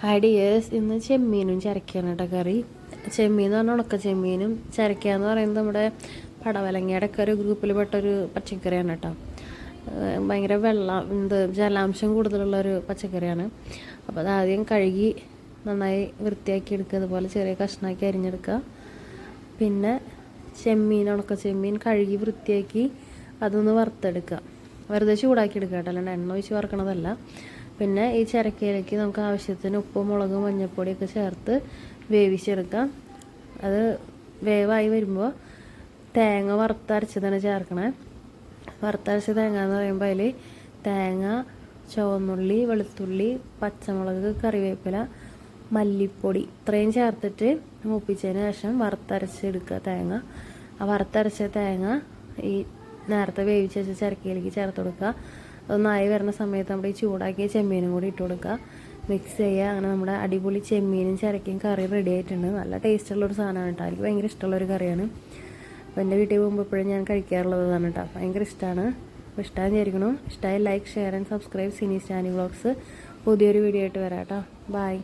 Hi dears ഇന്ന് ചെമ്മീനും ചരക്കയാണ് കേട്ടോ കറി. ചെമ്മീൻ എന്ന് പറഞ്ഞാൽ ഉണക്ക ചെമ്മീനും. ചരക്ക എന്ന് പറയുന്നത് നമ്മുടെ പടവലങ്ങയുടെ ഒക്കെ ഒരു ഗ്രൂപ്പിൽ പെട്ടൊരു പച്ചക്കറിയാണ് കേട്ടോ ഭയങ്കര വെള്ളം എന്ത് ജലാംശം കൂടുതലുള്ള ഒരു പച്ചക്കറിയാണ്. അപ്പോൾ അത് ആദ്യം കഴുകി നന്നായി വൃത്തിയാക്കി എടുക്കുക. അതുപോലെ ചെറിയ കഷ്ണമാക്കി അരിഞ്ഞെടുക്കുക. പിന്നെ ചെമ്മീൻ ഉണക്ക ചെമ്മീൻ കഴുകി വൃത്തിയാക്കി അതൊന്ന് വറുത്തെടുക്കുക. വെറുതെ ചൂടാക്കി എടുക്കുക കേട്ടോ അല്ലാണ്ട് എണ്ണ ഒഴിച്ച് വറുക്കണതല്ല. പിന്നെ ഈ ചിരക്കയിലേക്ക് നമുക്ക് ആവശ്യത്തിന് ഉപ്പും മുളകും മഞ്ഞൾപ്പൊടിയൊക്കെ ചേർത്ത് വേവിച്ചെടുക്കാം. അത് വേവായി വരുമ്പോൾ തേങ്ങ വറുത്തരച്ചതാണ് ചേർക്കണേ. വറുത്തരച്ച തേങ്ങ എന്ന് പറയുമ്പോൾ അതിൽ തേങ്ങ ചുവന്നുള്ളി വെളുത്തുള്ളി പച്ചമുളക് കറിവേപ്പില മല്ലിപ്പൊടി ഇത്രയും ചേർത്തിട്ട് മൂപ്പിച്ചതിന് ശേഷം വറുത്തരച്ചെടുക്കുക തേങ്ങ. ആ വറുത്തരച്ച തേങ്ങ ഈ നേരത്തെ വേവിച്ച് വെച്ച ചിരക്കയിലേക്ക് ചേർത്ത് കൊടുക്കുക. അതൊന്നായി വരുന്ന സമയത്ത് നമ്മുടെ ഈ ചൂടാക്കിയ ചെമ്മീനും കൂടി ഇട്ട് കൊടുക്കുക. മിക്സ് ചെയ്യുക. അങ്ങനെ നമ്മുടെ അടിപൊളി ചെമ്മീനും ചിരക്കയും കറി റെഡി ആയിട്ടുണ്ട്. നല്ല ടേസ്റ്റുള്ളൊരു സാധനമാണ് കേട്ടോ. എനിക്ക് ഭയങ്കര ഇഷ്ടമുള്ളൊരു കറിയാണ്. അപ്പോൾ എന്റെ വീട്ടിൽ പോകുമ്പോൾ എപ്പോഴും ഞാൻ കഴിക്കാറുള്ളത് ഇതാണ് കേട്ടോ. ഭയങ്കര ഇഷ്ടമാണ് അപ്പോൾ ഇഷ്ടമായി വിചാരിക്കണം ഇഷ്ടമായി like share and subscribe Cini Stani vlogs പുതിയൊരു വീഡിയോ ആയിട്ട് വരാം കേട്ടോ. ബൈ